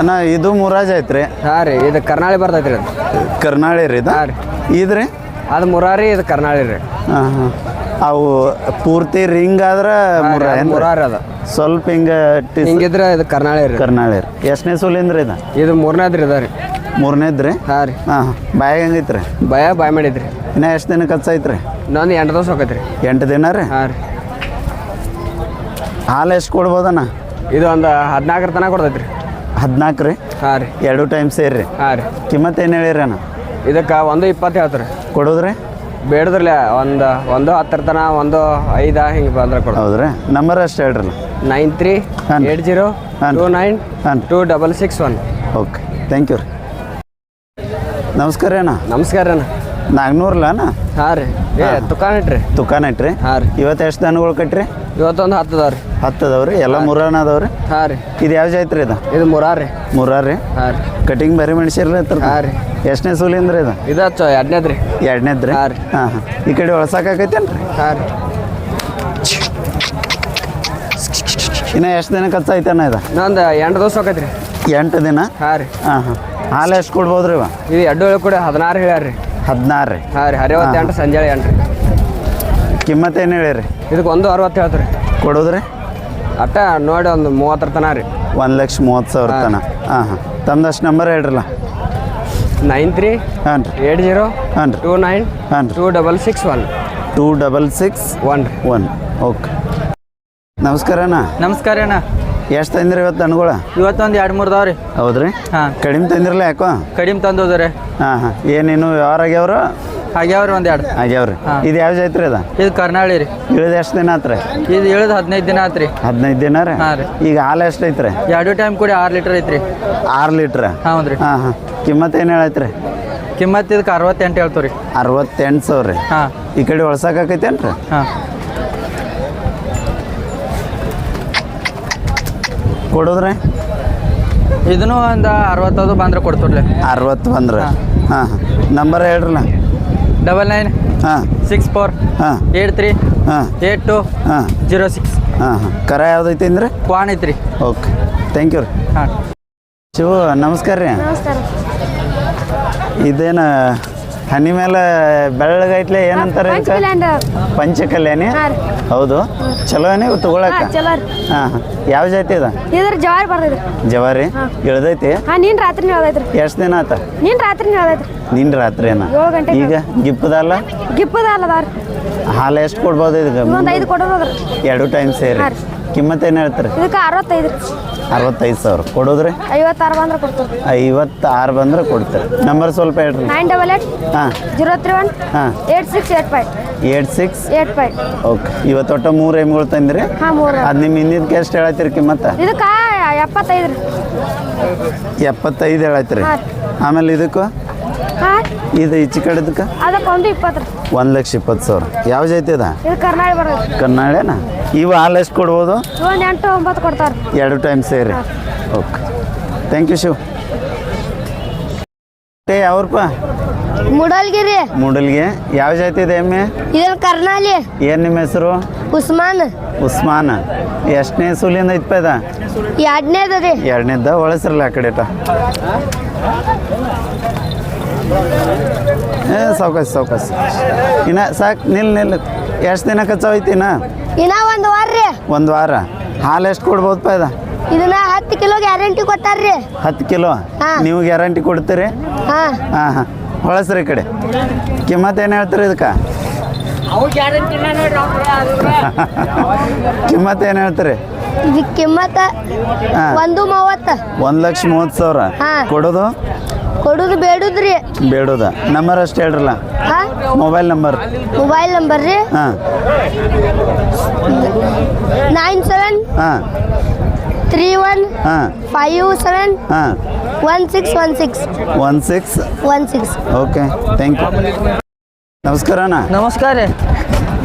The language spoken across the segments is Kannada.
ಅಣ್ಣ ಇದು ಮುರಾಜ್ ಐತ್ರಿ. ಹಾಂ ರೀ ಇದು ಕರ್ನಾಳಿ ಬರ್ತೈತ್ರಿ ರೀ ಅದು. ಕರ್ನಾಳಿ ರೀ ಇದು? ಹಾಂ ರೀ. ಇದ್ರಿ? ಅದು ಮುರಾರಿ ಇದು ಕರ್ನಾಳಿ ರೀ. ಹಾಂ ಹಾಂ. ಅವು ಪೂರ್ತಿ ರಿಂಗ್ ಆದ್ರೆ ಮುರ? ಮುರಾರಿ ಅದ. ಸ್ವಲ್ಪ ಹಿಂಗ ಹಿಂಗಿದ್ರೆ ಇದು ಕರ್ನಾಳಿ ರೀ. ಕರ್ನಾಳಿ ರೀ. ಎಷ್ಟನೇ ಸೂಲಿಂದ್ರಿ ಇದು? ಇದು ಮೂರನೇದ್ರಿ ಅದ ರೀ. ಮೂರನೇದ್ರಿ ಹಾಂ ರೀ. ಹಾಂ ಹಾಂ. ಬಾಯಾಗ ಹೆಂಗೈತ್ರಿ ಭಯ ಬಾಯ್ ಮಾಡಿದ್ರಿ. ಇನ್ನ ಎಷ್ಟು ದಿನ ಕಚ್ಚಾಯ್ತ್ರಿ ನಾನು ಎಂಟು ದಿವಸ ಹೋಗೈತೆ ರೀ ಎಂಟು ದಿನ ರೀ? ಹಾಂ ರೀ. ಹಾಲು ಎಷ್ಟು ಕೊಡ್ಬೋದಣ್ಣ? ಇದು ಒಂದು ಹದಿನಾಲ್ಕರ ತನಕ ಕೊಡ್ತೈತೆ ರೀ ಹದಿನಾಲ್ಕು ರೀ. ಹಾಂ ರೀ. ಎರಡು ಟೈಮ್ ಸೇರಿ ಹಾಂ ರೀ. ಕಿಮ್ಮತ್ತು ಏನು ಹೇಳಿರಿ ಅಣ್ಣ? ಇದಕ್ಕೆ ಒಂದು ಇಪ್ಪತ್ತು ಹೇಳ್ತಾರೆ. ಕೊಡೋದ್ರಿ? ಬೇಡದ್ರಲ್ಲ ಒಂದು ಒಂದು ಹತ್ತರ ತನ ಒಂದು ಐದು ಹಿಂಗೆ ಬಂದ್ರೆ ಕೊಡ ಹೌದ್ರಿ. ನಂಬರ್ ಅಷ್ಟು ಹೇಳ್ರಲ್ಲ ನೈನ್ ತ್ರೀ ಹಾಂ. ಏಟ್ ಜೀರೋ ಹಾಂ. ಟೂ ನೈನ್ ಹಾಂ. Two double six one. Okay. Thank you ರೀ. ನಮಸ್ಕಾರ ರೀ ಅಣ್ಣ. ನಮಸ್ಕಾರ ಅಣ್ಣ. ಅಣ್ಣ ಹಾಂ ರೀ. ಏ ತುಕಾನ್ ಇಟ್ರಿ. ದುಕಾನ್ ಐತ್ರಿ ಹಾಂ ರೀ. ಇವತ್ತು ಎಷ್ಟು ದನಗಳು ಕಟ್ರಿ? ಇವತ್ತೊಂದು ಹತ್ತು ಅದಾವ ರೀ. ಹತ್ತು ಅದಾವ್ರಿ ಎಲ್ಲ ಮುರಾನ ಅದಾವ್ರಿ ಹಾಂ ರೀ. ಇದು ಯಾವ ಜಾತ್ರಿ ಇದು? ಇದು ಮೂರಾರಿ ರೀ. ಮುರಾರ್ ರೀ? ಹಾಂ ರೀ. ಕಟಿಂಗ್ ಬರಿ ಮೆಣಸಿರ್ರಿ ಹತ್ರ ಹಾಂ ರೀ. ಎಷ್ಟನೇ ಸೂಲಿಂದ್ರಿ ಇದು? ಇದು ಚ ಎರಡನೇದು ರೀ. ಎರಡನೇದು ರೀ? ಹಾಂ ರೀ. ಹಾಂ ಹಾಂ. ಈ ಕಡೆ ಒಳಸಾಕೈತೇನು ರೀ? ಹಾಂ ರೀ. ಇನ್ನು ಎಷ್ಟು ದಿನ ಕಚ್ಚೈತಣ್ಣ ಇದು? ಇನ್ನೊಂದು ಎಂಟು ದಿವಸ ಹೋಗೈತೆ ರೀ ಎಂಟು ದಿನ? ಹಾಂ ರೀ. ಹಾಂ ಹಾಂ. ಹಾಲು ಎಷ್ಟು ಕೊಡ್ಬೋದ್ರಿ ಇವ? ಇದು ಎರಡು ಕೂಡ ಹದಿನಾರು ಹೇಳ್ಯಾರ ರೀ ಹದಿನಾರು ರೀ. ಹಾಂ ರೀ ಹರಿವತ್ತು ಎಂಟು ಸಂಜೆ ಎಂಟು ರೀ ಕಿಮ್ಮತ್ತು ಏನು ಹೇಳಿರಿ? ಇದಕ್ಕೆ ಒಂದು ಅರವತ್ತು ಹೇಳ್ತೀರಿ. ಕೊಡೋದ್ರಿ? ಅಟ್ಟ ನೋಡಿ ಒಂದು ಮೂವತ್ತರ ತನ ರೀ. ಒಂದು ಲಕ್ಷ ಮೂವತ್ತು ಸಾವಿರ ತನ. ಹಾಂ ಹಾಂ. ತಮ್ದಷ್ಟು ನಂಬರ್ ಹೇಳ್ರಲ್ಲ? ನೈನ್ ತ್ರೀ ಹಾಂ ರೀ. ಏಟ್ ಜೀರೋ ಹಾಂ ರೀ. ಟೂ ನೈನ್ ಹಾಂ ರೀ. Two double six one. Two double six one ರೀ. ಒನ್. ಓಕೆ. ನಮಸ್ಕಾರ ಅಣ್ಣ. ನಮಸ್ಕಾರ ಅಣ್ಣ. ಎಷ್ಟು ತಂದಿರಿ ಇವತ್ತು ಅನ್ಗಳ ಇವತ್ತೊಂದು ಎರಡು ಮೂರು ದಾವ್ರಿ ಹೌದ್ರಿ? ಹಾಂ. ಕಡಿಮೆ ತಂದಿರಲ್ಲ ಯಾಕೋ? ಕಡಿಮೆ ತಂದೋದ್ರಿ. ಹಾಂ ಹಾಂ. ಏನೇನು ವ್ಯವಹಾರ ಆಗ್ಯಾವ್ರು? ಆಗ್ಯಾವ್ರಿ ಒಂದು ಎರಡು. ಆಗ್ಯಾವ್ರಿ. ಇದು ಯಾವ ಐತ್ರಿ ಅದ? ಇದು ಕರ್ನಾಳಿ ರೀ. ಇಳಿದ ಎಷ್ಟು ದಿನ ಆತ್ರಿ? ಇದು ಇಳಿದ ಹದಿನೈದು ದಿನ ಆತ್ರಿ. ಹದಿನೈದು ದಿನ ರೀ? ಹಾಂ ರೀ. ಈಗ ಹಾಲು ಎಷ್ಟು ಐತ್ರಿ? ಎರಡು ಟೈಮ್ ಕೂಡಿ ಆರು ಲೀಟ್ರ್ ಐತ್ರಿ. ಆರು ಲೀಟ್ರ್? ಹೌದು ರೀ ಹಾಂ ಹಾಂ. ಕಿಮ್ಮತ್ತು ಏನು ಹೇಳೈತ್ರಿ? ಕಿಮ್ಮತ್ತು ಇದಕ್ಕೆ ಅರವತ್ತೆಂಟು ಹೇಳ್ತೀವಿ ರೀ ಅರವತ್ತೆಂಟು ಸಾವಿರ ರೀ? ಹಾಂ. ಈ ಕಡೆ ಒಳಸಾಕೈತೇನು ರೀ ಹಾಂ. ಕೊಡೋದ್ರಿ? ಇದನ್ನು ಒಂದು ಅರವತ್ತದು ಬಂದ್ರೆ ಕೊಡ್ತೀರಿ ಅರವತ್ತು ಬಂದ್ರೆ? ಹಾಂ ಹಾಂ. ನಂಬರ್ ಹೇಳ್ರಲ್ಲ? ಡಬಲ್ ನೈನ್ ಹಾಂ. ಸಿಕ್ಸ್ ಫೋರ್ ಹಾಂ. ಏಟ್ ತ್ರೀ ಹಾಂ. ಏಟ್ ಟು ಹಾಂ. ಜೀರೋ ಸಿಕ್ಸ್ ಹಾಂ ಹಾಂ. ಕರ ಯಾವ್ದೈತಿ ಅಂದ್ರೆ? ಕ್ವಾನ್ ಐತ್ರಿ. ಓಕೆ. ಥ್ಯಾಂಕ್ ಯು ರೀ. ಹಾಂ. ಶಿವ ನಮಸ್ಕಾರ ರೀ. ನಮಸ್ಕಾರ. ಇದೇನು ಹನಿ ಮೇಲೆ ಬೆಳ್ಳಗೈತ್ಲೆ ಏನಂತಾರೆ ಪಂಚ ಕಲ್ಯಾಣಿ ಪಂಚಕಲ್ಯಾಣಿ? ಹೌದು. ಚಲೋ ನೀವು ತಗೊಳಕ? ಹಾಂ ಯಾವ ಜಾತಿ ಅದ? ಇದ್ರ ಜವಾರಿ ಬರ್ತೈತಿ ಜವಾರಿ? ಇಳ್ದೈತಿ? ಆ ನೀನ್ ರಾತ್ರಿ ಹೇಳ್ದೈತ್ರಿ ಎಷ್ಟು ದಿನ ಆತ? ನೀನ್ ರಾತ್ರಿ ಹೇಳ್ದೈತ್ರಿ ನಿನ್ನ ರಾತ್ರಿನ? ಈಗ ಗಿಪ್ಪದಲ್ಲ ಗಿಪ್ಪದಲ್ಲ ಹಾಲು? ಎಷ್ಟು ಕೊಡ್ಬೋದು ಇದಕ್ಕೆ? ಎರಡು ಟೈಮ್ ಸೇರಿ. ಏನು ಹೇಳ್ತಾರೆ? ಇದಕ್ಕೆ ಅರವತ್ತೈದು ರೀ. ಅರವತ್ತೈದು ಸಾವಿರ. ಕೊಡೋದ್ರಿ? ಐವತ್ತಾರು ಬಂದ್ರೆ ಕೊಡ್ತೀವಿ. ಐವತ್ತಾರು ಬಂದ್ರೆ ಕೊಡ್ತಾರೆ. ನಂಬರ್ ಸ್ವಲ್ಪ ಹೇಳ್ರಿ. ನೈನ್ ಡಬಲ್ ಏಟ್ ಹಾಂ. ಜೀರೋ ತ್ರೀ ಒನ್ ಹಾಂ. Eight six eight five eight six eight five okay ಇವತ್ತು ಒಟ್ಟು ಮೂರು ಎಮ್ಗಳು ತಂದಿರಿ. ಹಾಂ ಮೂರು. ಅದು ನಿಮ್ಮ ಹಿಂದಿನ ಎಷ್ಟು ಹೇಳತ್ತೀರಿ ಕಿಮ್ಮತ್ತ? ಇದಕ್ಕೆ ಎಪ್ಪತ್ತೈದು ರೀ. ಎಪ್ಪತ್ತೈದು ಹೇಳತ್ತೀರಿ ಆಮೇಲೆ ಇದಕ್ಕೂ? ಇದು ಈಚೆ ಕಡೆದಕ್ಕೆ ಅದಕ್ಕೆ ಒಂದು ಇಪ್ಪತ್ತು ಒಂದು ಲಕ್ಷ ಇಪ್ಪತ್ತು ಸಾವಿರ. ಯಾವ ಜಾತಿ ಅದ? ಇದು ಕರ್ನಾಳಿ ಕನ್ನಡೇನ ಇವು ಹಾಲು ಎಷ್ಟು ಕೊಡ್ಬೋದು? ಒಂದು ಎಂಟು ಒಂಬತ್ತು ಕೊಡ್ತಾರೆ ಎರಡು ಟೈಮ್ ಸೇರಿ. Okay thank you Shiv. ಏ ಯಾವ್ರಪ್ಪ? ಮುಡಲ್ಗಿರಿ. ಮೂಡಲ್ಗೆ. ಯಾವ ಜಾತಿ ಇದೆ ಎಮ್ಮೆ? ಇದು ಕರ್ನಾಳಿ ಏನು ನಿಮ್ಮ ಹೆಸರು? ಉಸ್ಮಾನ್. ಉಸ್ಮಾನ್. ಎಷ್ಟನೇ ಸೂಲಿಂದ ಐತಪ್ಪ ಇದ ಎರಡನೇದು ರೀ ಎರಡನೇದ್ದ ಒಳಸ್ರಲ್ಲ ಆ ಕಡೆ ಏ ಸಾವ್ಕಾಶ ಸಾವ್ಕಾಶ ಇನ್ನ ಸಾಕು ನಿಲ್ ನಿಲ್. ಎಷ್ಟು ದಿನ ಕಚ್ಚಾವೈತಿ ಇನ್ನ? ಇನ್ನ ಒಂದು ವಾರ ರೀ ಒಂದು ವಾರ. ಹಾಲು ಎಷ್ಟು ಕೊಡ್ಬೋದಪ್ಪ ಇದು? ಇದನ್ನ ಹತ್ತು ಕಿಲೋ ಗ್ಯಾರಂಟಿ ಕೊಟ್ಟಾರ್ರಿ. ಹತ್ತು ಕಿಲೋ? ಹಾ. ನೀವು ಗ್ಯಾರಂಟಿ ಕೊಡ್ತೀರಿ? ಹಾಂ. ಹಾಂ ಹಾಂ. ಹೊಳಸ್ರಿ ಈ ಕಡೆ. ಕಿಮ್ಮತ್ ಏನು ಹೇಳ್ತೀರಿ ಇದಕ್ಕೆ? ಕಿಮ್ಮತ್ ಏನು ಹೇಳ್ತೀರಿ? ಇದಕ್ಕೆ ಕಿಮ್ಮತ್ತ ಹಾ. ಒಂದು ಮೂವತ್ತು. ಒಂದು ಲಕ್ಷ ಮೂವತ್ತು ಸಾವಿರ. ಹಾ. ಕೊಡೋದು? ಕೊಡುದು ಬೇಡುದ್ರಿ? ಬೇಡೋದ. ನಂಬರ್ ಅಷ್ಟು ಹೇಳ್ರಲ್ಲ. ಹಾ? ಮೊಬೈಲ್ ನಂಬರ್ ಮೊಬೈಲ್ ನಂಬರ್ ರೀ? ಹಾಂ. ನೈನ್ ಸೆವೆನ್ ಹಾಂ. ತ್ರೀ ಒನ್ ಹಾಂ. ಫೈವ್ ಸೆವೆನ್ ಹಾಂ. One six one six one six one six okay thank you ನಮಸ್ಕಾರ ಅಣ್ಣ. ನಮಸ್ಕಾರ ರೀ.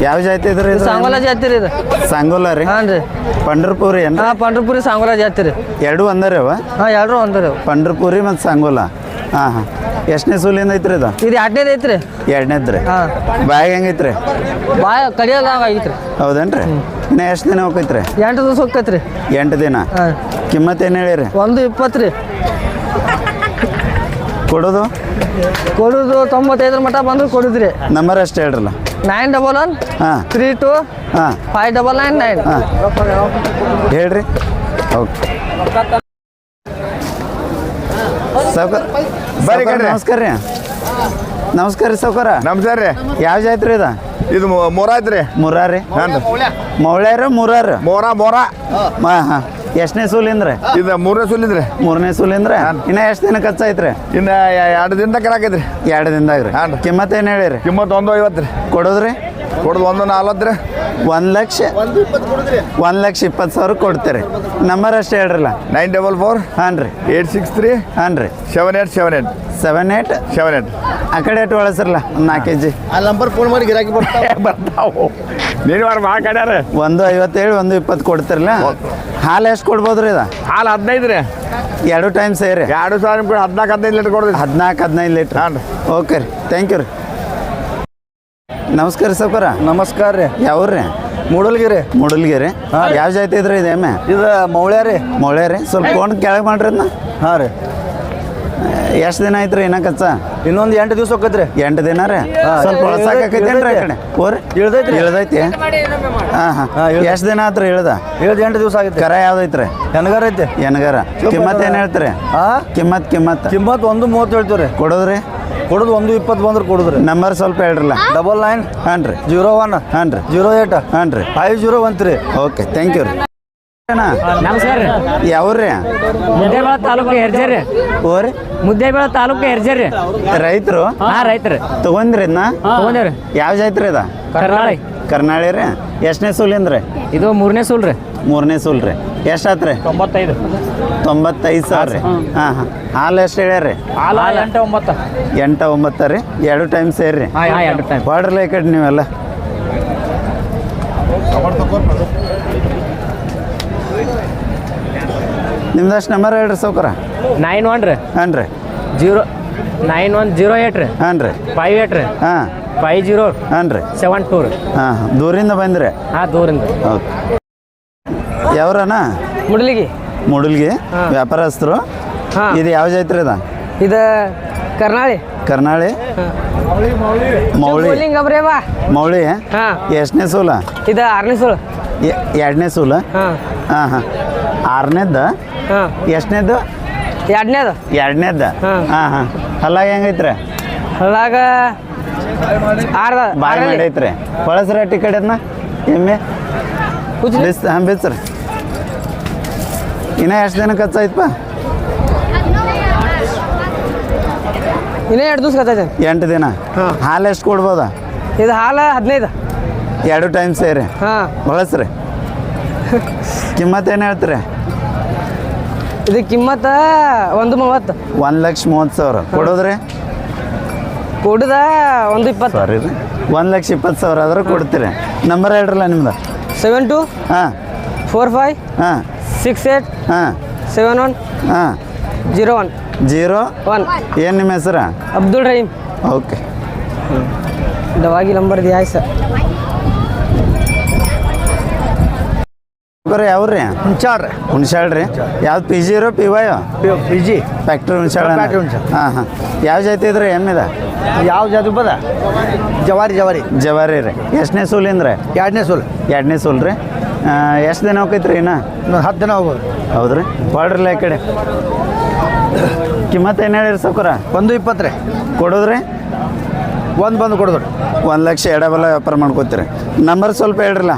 ಯಾವ ಜಾತಿ ಇದ್ರಿ ಇದು? ಸಾಂಗೋಲ ಜಾತಿ ರೀ ಇದು. ಸಂಗೋಲ ರೀ? ಹಾಂ ರೀ. ಪಂಡ್ರಪುರಿ ಏನು ಹಾಂ ಪಂಡ್ರಪುರಿ ಸಾಂಗೋಲ ಜಾತಿ ರೀ. ಎರಡು ಒಂದರೇವ ಹಾಂ ಎಲ್ಲರೂ ಒಂದು ರೀ ಪಂಡ್ರಪುರಿ ಮತ್ತು ಸಂಗೋಲ? ಹಾಂ ಹಾಂ. ಎಷ್ಟನೇ ಸೂಲಿಂದ ಐತ್ರಿ ಇದು? ಇದು ಎರಡನೇದು ಐತ್ರಿ. ಎರಡನೇದ್ರಿ. ಹಾಂ. ಬ್ಯಾಗ್ ಹೆಂಗೈತ್ರಿ ಬಾಯ ಕಡಿಯೋದಂಗ ಹೌದೇನ್ರಿ? ಇನ್ನ ಎಷ್ಟು ದಿನ ಹೋಗೈತ್ರಿ? ಎಂಟು ದಿವಸ ಹೋಗ್ತೈತ್ರಿ. ಎಂಟು ದಿನ? ಹಾಂ. ಕಿಮ್ಮತ್ ಏನು ಹೇಳಿರಿ? ಒಂದು ಇಪ್ಪತ್ತು ರೀ ಕೊಡೋದು? ಕೊಡೋದು ತೊಂಬತ್ತೈದರ ಮಟ್ಟ ಬಂದ್ರೆ ಕೊಡಿದ್ರಿ. ನಂಬರ್ ಅಷ್ಟು ಹೇಳ್ರಲ್ಲ. ನೈನ್ ಡಬಲ್ ಒನ್ ಹಾಂ. ತ್ರೀ ಟು ಹಾಂ. ಫೈವ್ ಡಬಲ್ ನೈನ್ ನೈನ್ ಹಾಂ. ಹೇಳ್ರಿ. ಓಕೆ. ಸೌಕರ್ ಬರ್ರಿ ನಮಸ್ಕಾರ ರೀ. ನಮಸ್ಕಾರ ರೀ ಸೌಕರ ನಮಸ್ಕಾರ ರೀ. ಯಾವ ಜಾತ್ರೆ ಇದ? ಇದು ಮೊ- ಮೊರ ಐತ್ರಿ. ಮುರಾರಿ ರೀ. ಮೌಳ್ಯಾರ ಮುರಾರ ಮೊರ ಮೊರ ಹಾಂ ಎಷ್ಟನೇ ಸೂಲಿಂದ್ರೆ? ಇದು ಮೂರನೇ ಸುಲಿದ್ರಿ. ಮೂರನೇ ಸೂಲಿಂದ್ರೆ? ಇನ್ನ ಎಷ್ಟು ದಿನ ಖರ್ಚು ಐತ್ರಿ? ಇನ್ನು ಎರಡು ದಿನದ ಕರಾಕೈತ್ರಿ ಎರಡು ದಿನದಾಗ ರೀ. ರೀ. ಏನು ಹೇಳಿರಿ? ಕಿಮ್ಮತ್ತೊಂದು ಐವತ್ತು ರೀ. ಕೊಡೋದ್ರಿ? ಕೊಡೋದು ಒಂದು ನಲ್ವತ್ತು ರೀ ಒಂದು ಲಕ್ಷ. ಒಂದು ಲಕ್ಷ ಇಪ್ಪತ್ತು ಸಾವಿರ ಕೊಡ್ತೀರಿ. ನಂಬರ್ ಅಷ್ಟೇ ಹೇಳ್ರಲ್ಲ. ನೈನ್ ಡಬಲ್ ಫೋರ್ ಹಾಂ ರೀ. ಏಟ್ ಸಿಕ್ಸ್ ತ್ರೀ ಹಾಂ ರೀ. Seven eight seven eight seven eight seven eight ಆ ಕಡೆ ಎಷ್ಟು ಒಳಸ್ರಲ್ಲ ಒಂದು ನಾಲ್ಕು ಕೆ ಜಿ ಆ ನಂಬರ್ ಫೋನ್ ಮಾಡಿ ಗಿರಾಕಿ ಬರ್ತಾವೆ. ಬರ್ತಾವು. ನೀನು ಅವ್ರು ಮಾ ಕಡ್ಯಾರ ಒಂದು ಐವತ್ತೇಳು ಒಂದು ಇಪ್ಪತ್ತು ಕೊಡ್ತಿರಲ್ಲ? ಹಾಲು ಎಷ್ಟು ಕೊಡ್ಬೋದ್ರಿ ಇದು? ಹಾಲು ಹದಿನೈದು ರೀ. ಎರಡು ಟೈಮ್ ಸೇರಿ. ಎರಡು ಸಾವಿರ ಕೂಡ ಹದಿನಾಲ್ಕು ಹದಿನೈದು ಲೀಟ್ರ್ ಕೊಡ್ರಿ ಹದಿನಾಲ್ಕು ಹದಿನೈದು ಲೀಟ್ರ್. ಹಾಂ ರೀ. ಓಕೆ ರೀ. ಥ್ಯಾಂಕ್ ಯು ರೀ. ನಮಸ್ಕಾರ ಸೌಕರ. ನಮಸ್ಕಾರ ರೀ. ಯಾವ್ರಿ ಮೂಡಲ್ಗಿರಿ. ಮೂಡಲ್ಗಿರಿ. ಯಾವ ಜಾತಿ ಇದ್ರಿ ಇದು ಎಮ್ಮೆ? ಇದು ಮೌಳ್ಯ ರೀ. ಮೌಳ್ಯ ರೀ. ಸ್ವಲ್ಪ ಕೊಂಡು ಕೆಳಗೆ ಮಾಡ್ರಿ ಅದನ್ನ ಹಾಂ ರೀ. ಎಷ್ಟು ದಿನ ಐತ್ರಿ ಏನ ಇನ್ನ ಕಚ್ಚ? ಇನ್ನೊಂದು ಎಂಟು ದಿವಸ ಹೋಗತ್ರಿ ಎಂಟು ದಿನ ರೀ. ಸ್ವಲ್ಪ ಆ ಕಡೆ. ಹೋರಿ. ಇಳ್ದೈತ್ರಿ. ಇಳ್ದೈತಿ. ಹಾಂ ಹಾಂ. ಎಷ್ಟು ದಿನ ಆತ್ರಿ ಇಳ್ದ? ಇಳ್ದ ಎಂಟು ದಿವಸ ಆಗೈತೆ ಕರ ಯಾವ್ದೈತ್ರಿ ಹೆಣ್ಗಾರ ಐತೆ ಎನಗರ. ಕಿಮ್ಮತ್ ಏನು ಹೇಳ್ತೀರಿ? ಹಾಂ ಕಿಮ್ಮತ್ ಕಿಮ್ಮತ್. ಕಿಮ್ಮತ್ ಒಂದು ಮೂವತ್ತು ಹೇಳ್ತೀವಿ ರೀ ಕೊಡೋದ್ರಿ? ಕೊಡೋದು ಒಂದು ಇಪ್ಪತ್ತು ಬಂದ್ರೆ ಕೊಡುದ್ರಿ. ನಂಬರ್ ಸ್ವಲ್ಪ ಹೇಳ್ರಲ್ಲ. ಡಬಲ್ ನೈನ್ ಹಾಂ ರೀ. ಜೀರೋ ಒನ್ ಹಾಂ ರೀ. ಜೀರೋ ಏಟ್ ಹಾಂ ರೀ. Five zero one three okay thank you ರೀ. ನಮಸ್ಕಾರ ಯಾವ್ರಿ ಮುದ್ದೇಬೇಳ ತಾಲೂಕು ಹೆರ್ಜರಿ ಓರಿ ಮುದ್ದೇಬೇಳ ತಾಲೂಕು ಹೆರ್ಜೇರಿ ರೈತರು? ಹಾ ರೈತರು ತಗೊಂದ್ರಿ ಇದನ್ನ ತಗೊಂಡೇವ್ರಿ ಯಾವ ಜಾತ್ರಿ ಇದ ಕರ್ನಾಳಿ. ಕರ್ನಾಳಿ ರೀ. ಎಷ್ಟನೇ ಸೂಲಿಂದ್ರಿ? ಇದು ಮೂರನೇ ಸೂಲ್ ರೀ. ಮೂರನೇ ಸೂಲ್ ರೀ. ಎಷ್ಟಾತ್ರಿ? ತೊಂಬತ್ತೈದು. ತೊಂಬತ್ತೈದು ಸಾವಿರ ರೀ. ಹಾಂ ಹಾಂ. ಹಾಲು ಎಷ್ಟು ಹೇಳ್ಯಾರಿ ಹಾಲು ಎಂಟು ಒಂಬತ್ತು. ಎಂಟು ಒಂಬತ್ತು ರೀ. ಎರಡು ಟೈಮ್ ಸೇರಿ ರೀ. ಎರಡು ಟೈಮ್ ಬಾಡ್ರಲ್ಲ ಈ ಕಡೆ ನೀವೆಲ್ಲ. ನಿಮ್ದಷ್ಟು ನಂಬರ್ ಹೇಳ್ರಿ ಸೌಕರ ನೈನ್ ಒನ್ ರೀ. ಹಾಂ ರೀ. Zero nine one zero eight ರೀ. ಹಾಂ ರೀ. ಫೈವ್ ಏಟ್ ರೀ. ಹಾಂ. ಫೈವ್ ಜೀರೋ ಹಾಂ ರೀ. ಸೆವೆನ್ ಟೂ ರೀ. ಹಾಂ ಹಾಂ. ದೂರಿಂದ ಬಂದ್ರಿ? ಹಾಂ ದೂರಿಂದ. ಓಕೆ ಯಾವ್ರನ ಮುಡ್ಲಿಗಿ. ಮುಡಲ್ಗಿ ವ್ಯಾಪಾರಸ್ಥರು? ಇದು ಯಾವ ಜಾತ್ರೆ ಇದ ಇದು ಕರ್ನಾಳಿ. ಕರ್ನಾಳಿ? ಮೌಳಿ. ಮೌಳಿ? ಎಷ್ಟನೇ ಸೂಲ? ಇದು ಆರನೇ ಸೂಲ ಎರಡನೇ ಸೂಲ? ಹಾಂ. ಹಾಂ ಆರನೇದ ಎಷ್ಟನೇದ್ದು? ಎರಡನೇದು. ಎರಡನೇದ್ದು? ಹಾಂ. ಹಾಂ ಹಲ್ಲಾಗ ಹೆಂಗೈತ್ರಿ? ಅಲ್ಲಾಗ ಆರ್ದ ಬಾಯಿ ಮಾಡೈತ್ರಿ. ಬಳಸ್ರಿ ಅಟ್ಟಿ ಕಡೆದ್ನ ಎಮ್ಮೆ? ಬಿಸ್ ಹಾಂ ಬಿಸ್ರಿ. ಇನ್ನ ಎಷ್ಟು ದಿನ ಖರ್ಚಾಯ್ತಪ್ಪ ಇನ್ನೇ ಎರಡು ದಿವಸ ಖರ್ಚಾಯ್ತು ಎಂಟು ದಿನ? ಹಾಲು ಎಷ್ಟು ಕೊಡ್ಬೋದಾ? ಇದು ಹಾಲು ಹದಿನೈದು. ಎರಡು ಟೈಮ್ ಸೇರಿ? ಹಾಂ. ಬಳಸ್ರಿ. ಕಿಮ್ಮತ್ ಏನು ಹೇಳ್ತೀರಿ? ಇದು ಕಿಮ್ಮತ್ತ ಒಂದು ಮೂವತ್ತು. ಒಂದು ಲಕ್ಷ ಮೂವತ್ತು ಸಾವಿರ. ಕೊಡೋದ್ರಿ? ಕೊಡದ ಒಂದು ಇಪ್ಪತ್ತು. ಸಾವಿರ ರೀ. ಒಂದು ಲಕ್ಷ ಇಪ್ಪತ್ತು ಸಾವಿರ ಆದ್ರೆ ಕೊಡ್ತೀರಿ. ನಂಬರ್ ಹೇಳ್ರಲ್ಲ ನಿಮ್ದು? ಸೆವೆನ್ ಟು ಹಾಂ. ಫೋರ್ ಫೈವ್ ಹಾಂ. ಸಿಕ್ಸ್ ಏಟ್ ಹಾಂ. ಸೆವೆನ್ ಒನ್ ಹಾಂ. Zero one zero one. ಏನು ನಿಮ್ಮ ಹೆಸರು? ಅಬ್ದುಲ್ ರಹೀಮ್ ಓಕೆ. ದವಾಗಿ ನಂಬರ್ದು ಯಾಯ್ ಸರ್. ಬರೀ ಯಾವ್ರಿ ರೀ. ಹುಣ್ಸಾಳ್ ರೀ? ಯಾವ್ದು ಪಿ ಜಿ ಇರೋ P Y P G factory Hunsal factory Hunsal. ಹಾಂ ಹಾಂ. ಯಾವ ಜಾತಿ ಇದ್ರಿ ಎಮ್ಮಿದ ಯಾವ ಜಾತಿ ಬದ ಜವಾರಿ ಜವಾರಿ. ಜವಾರಿ ರೀ. ಎಷ್ಟನೇ ಸೂಲಿಂದ್ರೆ ಎರಡನೇ ಸೂಲ್. ಎರಡನೇ ಸೂಲ್ ರೀ. ಎಷ್ಟು ದಿನ ಹೋಗೈತ್ರಿ ಇನ್ನು? ಇನ್ನೊಂದು ಹತ್ತು ದಿನ ಹೋಗ್ಬೋದು. ಹೌದ್ರಿ. ಬಾಡ್ರಲ್ಲ ಈ ಕಡೆ. ಕಿಮ್ಮತ್ತು ಏನು ಹೇಳಿರಿ ಸೌಕರ? ಒಂದು ಇಪ್ಪತ್ತು ರೀ. ಕೊಡೋದ್ರಿ? ಒಂದು ಬಂದು ಕೊಡೋದ್ರಿ ಒಂದು ಲಕ್ಷ ಎಡಬಲ ವ್ಯಾಪಾರ ಮಾಡ್ಕೋತೀರಿ. ನಂಬರ್ ಸ್ವಲ್ಪ ಹೇಳ್ರಲ್ಲ?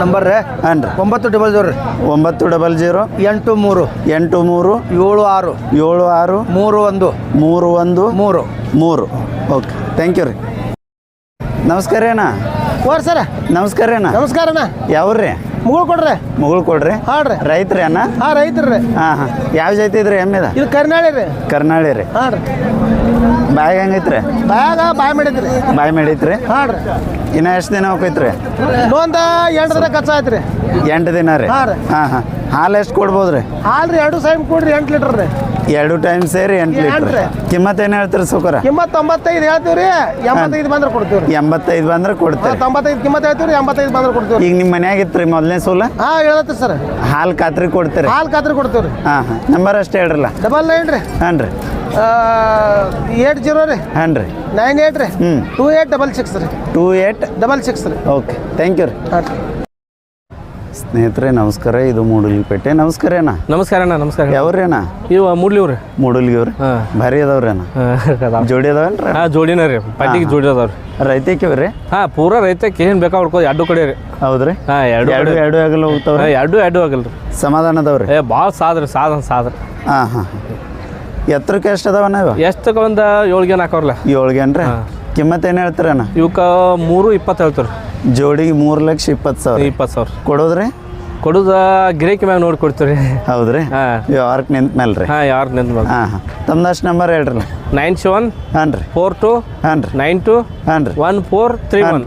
ನಂಬರ್ ರೀ? ಹಾಂ ರೀ ಒಂಬತ್ತು ಡಬಲ್ ಜೀರೋ ರೀ. ಒಂಬತ್ತು ಡಬಲ್ ಜೀರೋ ಎಂಟು ಮೂರು. ಎಂಟು ಮೂರು. ಏಳು ಆರು. ಏಳು ಆರು. ಮೂರು ಒಂದು. ಮೂರು ಒಂದು. ಮೂರು. ಮೂರು. ಓಕೆ ಥ್ಯಾಂಕ್ ಯು ರೀ. ನಮಸ್ಕಾರ ಅಣ್ಣ. ಓರ್ ಸರ. ನಮಸ್ಕಾರ ಅಣ್ಣ. ನಮಸ್ಕಾರ ಅಣ್ಣ. ಯಾವ್ರಿ ಮುಗುಳು ಕೊಡ್ರಿ. ಮುಗುಳು ಕೊಡ್ರಿ. ಹಾಡ್ರಿ ರೀ. ರೈತ್ರಿ ಅಣ್ಣ. ಹಾಂ ರೈತರು ರೀ. ಹಾಂ ಹಾಂ. ಯಾವ ಜಾತಿ ಇದ್ರಿ ಎಮ್ಮೆದ ಇದು ಕರ್ನಾಳಿ ರೀ. ಕರ್ನಾಳಿ ರೀ. ಹಾಡ್ರಿ ರೀ. ಬಾಯಿ ಹೆಂಗೈತ್ರಿ ಬಾಯಾಗ ಬಾಯ್ ಮಾಡಿದ್ರಿ ಬಾಯಿ ಮಾಡೈತ್ರಿ? ಹಾಡ್ರಿ ರೀ. ಇನ್ನು ಎಷ್ಟು ದಿನ ಹೋಗೈತ್ರಿ? ಇನ್ನೊಂದು ಎಂಟು ದಿನ ಖರ್ಚು ಆಯ್ತು ರೀ ಎಂಟು ದಿನ ರೀ? ಹಾಂ ರೀ. ಹಾಂ ಹಾಂ. ಹಾಲು ಎಷ್ಟು ಕೊಡ್ಬೋದು ರೀ? ಹಾಲು ರೀ ಎರಡು ಸೈಮ್ ಕೊಡ್ರಿ ಎಂಟು ಲೀಟ್ರ್ ರೀ. ಎರಡು ಟೈಮ್ ಸೇರಿ ಎಂಟು ಲೀಟರ್. ಕಿಮ್ಮತ್ ಏನು ಹೇಳ್ತೀರಿ ಸುಕರ? ಕಿಮ್ಮತ್ ತೊಂಬತ್ತೈದು ಹೇಳ್ತೀವಿ ರೀ ಎಂಬತ್ತೈದು ಬಂದ್ರೆ ಕೊಡ್ತೀವಿ ರೀ ಎಂಬತ್ತೈದು ಬಂದ್ರೆ ಕೊಡ್ತೀವಿ ತೊಂಬತ್ತೈದು ಕಿಮ್ಮತ್ ಹೇಳ್ತೀವಿ ರೀ ಎಂಬತ್ತೈದು ಬಂದ್ರೆ ಕೊಡ್ತೀವಿ ಈಗ ನಿಮ್ಮ ಮನ್ಯಾಗ ಇತ್ತು ರೀ ಮೊದಲನೇ ಸೂಲ? ಹಾಂ ಹೇಳತ್ತೀರಿ ಸರ್. ಹಾಲು ಖಾತ್ರಿ ಕೊಡ್ತೀರಿ. ಹಾಲು ಖಾತ್ರಿ ಕೊಡ್ತೀವಿ ರೀ ಹಾಂ ಹಾಂ. ನಂಬರ್ ಅಷ್ಟೇ ಹೇಳ್ರಲ್ಲ? ಡಬಲ್ ನೈನ್ ರೀ. ಹಾಂ ರೀ ಏಟ್ ಜೀರೋ ರೀ. ಹಾಂ ರೀ. ನೈನ್ ಏಟ್ ರೀ. ಹ್ಞೂ ಟೂ ಏಟ್ ಡಬಲ್ ಸಿಕ್ಸ್ ರೀ. ಟೂ ಏಟ್ ಡಬಲ್ ಸಿಕ್ಸ್ ರೀ. ಓಕೆ. ಥ್ಯಾಂಕ್ ಯು ರೀ. ಹಾಂ ಸ್ನೇಹಿತರೆ ನಮಸ್ಕಾರ. ಇದು ಮೂಡಲ್ಪೇಟೆ. ನಮಸ್ಕಾರ ಅಣ್ಣ. ನಮಸ್ಕಾರ ಅಣ್ಣ ನಮಸ್ಕಾರ ಯಾವ್ರಿ ಅಣ್ಣ? ಇವು ಮೂಡ್ಲಿವ್ರಿ ಮೂಡಲ್ಗಿವ್ರಿ ಅವ್ರಿ. ಭಾರಿ ಅದಾವ್ರಿ ಅಣ್ಣ. ಜೋಡಿ ಅದಾವೇನ್ರಿ ಹಾಂ ಜೋಡಿನ ರೀ. ಪಟ್ಟಿಗೆ ಜೋಡಿ ಅದಾವ್ರಿ. ರೀ ಹಾಂ ಪೂರ ರೈತಕ್ಕೆ ಏನು ಬೇಕಾ ಹೊಡ್ಕೋ ಎರಡು ಕಡೆ ರೀ. ಹೌದ್ರಿ? ಹಾಂ ಎರಡು ಎರಡು ಎರಡು ಆಗಲ್ಲ ಹೋಗ್ತಾವ್ರಿ? ಎರಡು ಎರಡು ಆಗಲ್ಲ ರೀ ಸಮಾಧಾನ ಅದಾವ್ರಿ? ಏ ಭಾಳ ಸಾಧ್ರಿ ಸಾಧನ ಸಾದ್ರ. ಹಾಂ ಹಾಂ. ಎತ್ತರಕ್ಕೆ ಎಷ್ಟು ಅದಾವಣ್ಣ ಇವ? ಎಷ್ಟಕ್ಕೆ ಒಂದು ಏಳ್ಗೇನು ಹಾಕವ್ರಲ್ಲ ಏಳ್ಗೇನ್ರಿ? ಕಿಮ್ಮತ್ ಏನು ಹೇಳ್ತೀರಣ್ಣ ಇವಕ್ಕೆ ಮೂರು ಇಪ್ಪತ್ತು ಹೇಳ್ತಾರೆ ಜೋಡಿಗೆ ಮೂರು ಲಕ್ಷ ಇಪ್ಪತ್ತು ಸಾವಿರ. ಇಪ್ಪತ್ತು ಸಾವಿರ. ಕೊಡೋದ್ರಿ? ಕೊಡುದ ಗಿರೇಕಿ ಮ್ಯಾಗ ನೋಡಿ ಕೊಡ್ತೀರಿ ರೀ ಹೌದ್ರಿ? ಹಾಂ. ವ್ಯವಹಾರಕ್ಕೆ ನಿಂತ ಮೇಲೆ ರೀ ಹಾಂ ಯಾರು ನಿಂತ ಮೇಲೆ. ಹಾಂ ಹಾಂ. ತಮ್ದಷ್ಟು ನಂಬರ್ ಹೇಳ್ರಿ ನೈನ್ ಸೆವೆನ್ ಹಾಂ ರೀ. ಫೋರ್ ಟು ಹಾಂ ರೀ. ನೈನ್ ಟು ಹಾಂ ರೀ. One four three one.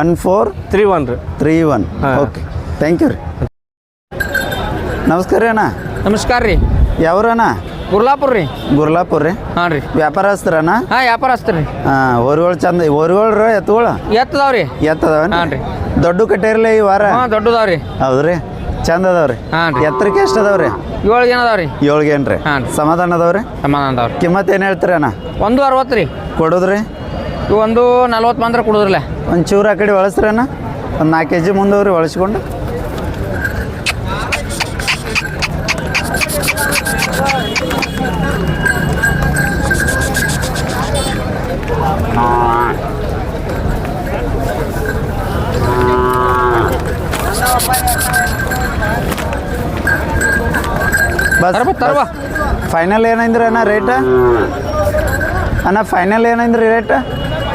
One four three one ರೀ. Three one. ಹಾಂ. ಓಕೆ. ಥ್ಯಾಂಕ್ ಯು ರೀ. ನಮಸ್ಕಾರ ರೀ ಅಣ್ಣ. ನಮಸ್ಕಾರ ರೀ. ಯಾವ್ರಣ್ಣ? ಗುರ್ಲಾಪುರ ರೀ? ಗುರ್ಲಾಪುರ ರೀ. ಹಾಂ ರೀ. ವ್ಯಾಪಾರಸ್ಥರಣ್ಣ ಹಾಂ ವ್ಯಾಪಾರಸ್ತ್ರಿ ರೀ. ಹಾಂ ಓರಿಗಳು ಚಂದ ಓರಿಗಳು ಎತ್ತುಗಳು? ಎತ್ತದಾವ ರೀ. ಎತ್ತದವನ್? ಹಾಂ ರೀ. ದೊಡ್ಡ ಕಟ್ಟಿರಲಿ ಈ ವಾರ? ಹಾಂ ದೊಡ್ಡದಾವ ರೀ. ಹೌದ್ರಿ ಚಂದ ಅದಾವ್ರಿ ಹಾಂ ರೀ. ಎತ್ತರಕ್ಕೆ ಎಷ್ಟು ಅದಾವ್ರಿ ಏಳು ಜನ ಅದಾವ ರೀ. ಏಳ್ಗೇನ್ರಿ ಹಾಂ ರೀ. ಸಮಾಧಾನ ಅದಾವ್ರಿ ಸಮಾನ ಅದಾವ ರೀ. ಕಿಮ್ಮತ್ ಏನು ಹೇಳ್ತೀರಿ ಅಣ್ಣ ಒಂದು ಅರವತ್ತು ರೀ. ಕೊಡೋದ್ರಿ ಒಂದು ನಲ್ವತ್ತು ಬಂದ್ರೆ ಕೊಡುದ್ರಲ್ಲ. ಒಂದು ಚೂರು ಆ ಕಡೆ ಒಳಸ್ರಿ ಅಣ್ಣ ಒಂದು ನಾಲ್ಕು ಕೆ ಜಿ ಮುಂದವ್ರಿ ಒಳಸ್ಕೊಂಡು. ಬಸ್ ಬರ್ತಾರ ತರ್ಬ. ಫೈನಲ್ ಏನಂದ್ರೆ ಅಣ್ಣ ರೇಟ್ ಅಣ್ಣ ಫೈನಲ್ ಏನಂದ್ರಿ ರೇಟ್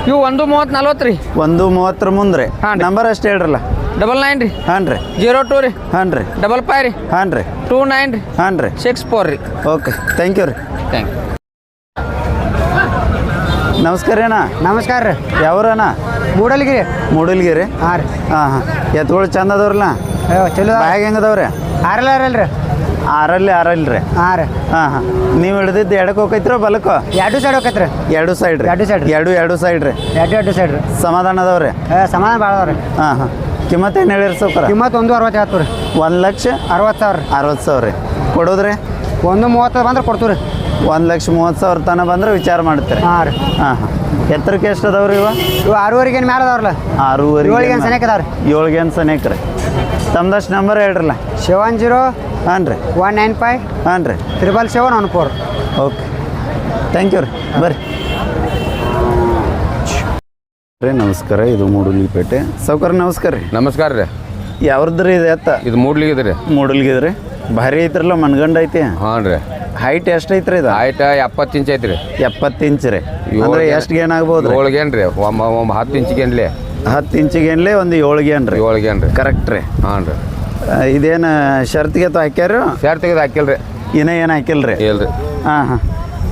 ಇವು ಒಂದು ಮೂವತ್ತು ನಲ್ವತ್ತು ರೀ. ಒಂದು ಮೂವತ್ತರ ಮುಂದ್ರಿ ಹಾಂ. ನಂಬರ್ ಅಷ್ಟು ಹೇಳ್ರಲ್ಲ. ಡಬಲ್ ನೈನ್ ರೀ. ಹಾಂ ರೀ. ಜೀರೋ ಟೂ ರೀ. ಹಾಂ ರೀ. ಡಬಲ್ ಫೈವ್ ರೀ. ಹಾಂ ರೀ. ಟೂ ನೈನ್ ರೀ. ಹಾಂ ರೀ. ಸಿಕ್ಸ್ ಫೋರ್ ರೀ. ಓಕೆ ಥ್ಯಾಂಕ್ ಯು ರೀ. ಥ್ಯಾಂಕ್ ನಮಸ್ಕಾರ ಅಣ್ಣ. ನಮಸ್ಕಾರ ರೀ. ಯಾವ್ರಣ್ಣ ಮೂಡಲ್ಗಿರಿ. ಮೂಡಲ್ಗಿರಿ? ಹಾಂ ರೀ. ಹಾಂ ಹಾಂ. ಎತ್ತುಗಳು ಚಂದ ಅದಾವ್ರಲ್ಲ? ಚಲೋ ಬ್ಯಾಗ್ ಹೆಂಗೆ ಅದಾವ್ರಿ? ಆರಲ್ಲ ಆರಲ್ಲ ರೀ. ಆರಲ್ಲಿ ಆರಲ್ಲ ರೀ. ಹಾಂ ರೀ. ಹಾಂ ಹಾಂ. ನೀವು ಹಿಡ್ದಿದ್ದು ಎಡಕ್ಕೆ ಹೋಗೈತ್ರ ಬಲಕ್ಕೋ ಎರಡು ಸೈಡ್ ಹೋಗೈತ್ರಿ. ಎರಡು ಸೈಡ್ ರೀ. ಎರಡು ಸೈಡ್ ಎರಡು ಎರಡು ಸೈಡ್ ರೀ. ಎರಡು ಎರಡು ಸೈಡ್ ರೀ. ಸಮಾಧಾನ ಅದಾವ್ರಿ? ಸಮಾಧಾನ ಭಾಳ ಅದಾವ ರೀ ಹಾಂ ಹಾಂ. ಕಿಮ್ಮತ್ ಏನು ಹೇಳಿರಿ ಸೌಕರ ಕಿಮ್ಮತ್ತು ಒಂದು ಅರವತ್ತು ಹೇಳ್ತು ರೀ. ಒಂದು ಲಕ್ಷ ಅರವತ್ತು ಸಾವಿರ ರೀ. ಅರವತ್ತು ಸಾವಿರ ರೀ. ಕೊಡೋದ್ರಿ? ಒಂದು ಮೂವತ್ತು ಬಂದ್ರೆ ಕೊಡ್ತೀವಿ ರೀ ಒಂದು ಲಕ್ಷ ಮೂವತ್ತು ಸಾವಿರ ತನಕ ಬಂದ್ರೆ ವಿಚಾರ ಮಾಡ್ತಾರೆ. ಹಾಂ ರೀ. ಹಾಂ ಹಾಂ. ಎತ್ತರಕ್ಕೆ ಎಷ್ಟು ಅದಾವ್ರಿ ಇವ? ಇವು ಆರೂವರೆಗೆ ಏನು ಮ್ಯಾಲೆ ಅದಾವ್ರಲ್ಲ. ಆರೂವರೆ ಏಳಿಗೆ ಏನು ಸನೇಕ ಅದಾವ್ರಿ. ಏಳ್ಗೇನು ಸನೇಕ ರೀ. ತಮ್ದಷ್ಟು ನಂಬರ್ ಹೇಳ್ರಲ್ಲ? ಸೆವೆನ್ ಜೀರೋ ಹಾಂ ರೀ. ಒನ್ ನೈನ್ ಫೈವ್ ಹಾಂ ರೀ. Triple seven one four. Okay. Thank you ರೀ. ಬರ್ರಿ. ರೀ ನಮಸ್ಕಾರ. ಇದು ಮೂಡಲ್ಗಿಪೇಟೆ ಸೌಕರ್ ನಮಸ್ಕಾರ ರೀ. ನಮಸ್ಕಾರ ರೀ. ಯಾವ್ದು ಇದೆ ಅತ್ತ ಇದು ಮೂಡ್ಲಿಗಿದೆ ರೀ. ಮೂಡಲ್ಗಿದ್ರಿ ಭಾರಿ ಐತ್ರಲ್ಲ ಮನ್ಗಂಡ ಐತಿ. ಹಾಂ ರೀ. ಹೈಟ್ ಎಷ್ಟು ಐತ್ರಿ ಇದು? ಹೈಟ್ ಎಪ್ಪತ್ತು ಇಂಚ್ ಐತ್ರಿ. ಎಪ್ಪತ್ತು ಇಂಚ್ ರೀ. ಅಂದ್ರೆ ಎಷ್ಟು ಗೇನ್ ಆಗ್ಬೋದು ಏನ್ರಿ ಏಳು ಗೇನ್ ರೀ. ಒಮ್ಮ ಒಮ್ಮ ಹತ್ತು ಇಂಚಿಗೇನ್ಲಿ ಹತ್ತು ಇಂಚಿಗೇನ್ಲಿ ಒಂದು ಏಳು ಗೇನ್ ರೀ. ಏಳು ಗೇನ್ ರೀ. ಕರೆಕ್ಟ್ ರೀ. ಹಾಂ ರೀ. ಇದೇನು ಶರ್ತ್ಗೆ ತ ಹಾಕ್ಯಾರ? ಶರ್ತ್ಗೆ ತೆಗೆದು ಹಾಕಿಲ್ರಿ ಇನ್ನೂ ಏನು ಹಾಕಿಲ್ಲ ರೀ? ಇಲ್ರಿ ಹಾಂ ಹಾಂ.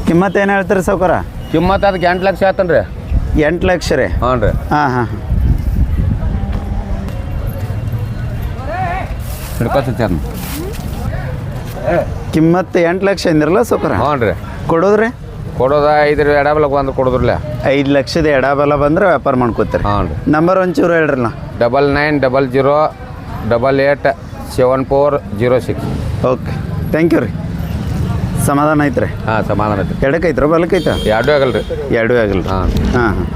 ಕಿಮ್ಮತ್ತು ಏನು ಹೇಳ್ತೀರಿ ಸೌಕರ ಕಿಮ್ಮತ್ ಅದಕ್ಕೆ ಎಂಟು ಲಕ್ಷ ಆತನ್ ರೀ. ಎಂಟು ಲಕ್ಷ ರೀ. ಹಾಂ ರೀ. ಹಾಂ ಹಾಂ ಅದನ್ನ ಕಿಮ್ಮತ್ತು ಎಂಟು ಲಕ್ಷ ಅಂದಿರಲ್ಲ ಸೌಕರ? ಹಾಂ ರೀ. ಕೊಡೋದ್ರಿ? ಕೊಡೋದ ಐದು ಎಡಬಲಕ್ಕೆ ಬಂದು ಕೊಡೋದ್ರಲ್ಲ. ಐದು ಲಕ್ಷದ ಎಡಬಲ ಬಂದ್ರೆ ವ್ಯಾಪಾರ ಮಾಡ್ಕೋತೀರಿ. ಹಾಂ ರೀ. ನಂಬರ್ ಒಂಚೂರು ಹೇಳ್ರಲ್ಲ. Double nine double zero double eight seven four zero six. Okay. Thank you ರೀ. ಸಮಾಧಾನ ಐತ್ರಿ? ಹಾಂ ಸಮಾಧಾನ ಐತೆ ಎಡಕ್ಕೆ ಐತ್ರ ಬಲಕ್ಕೆ ಐತ ಎರಡೂ ಆಗಲ್ರಿ. ಎರಡೂ ಆಗಲ್ರಿ. ಹಾಂ ಹಾಂ ಹಾಂ.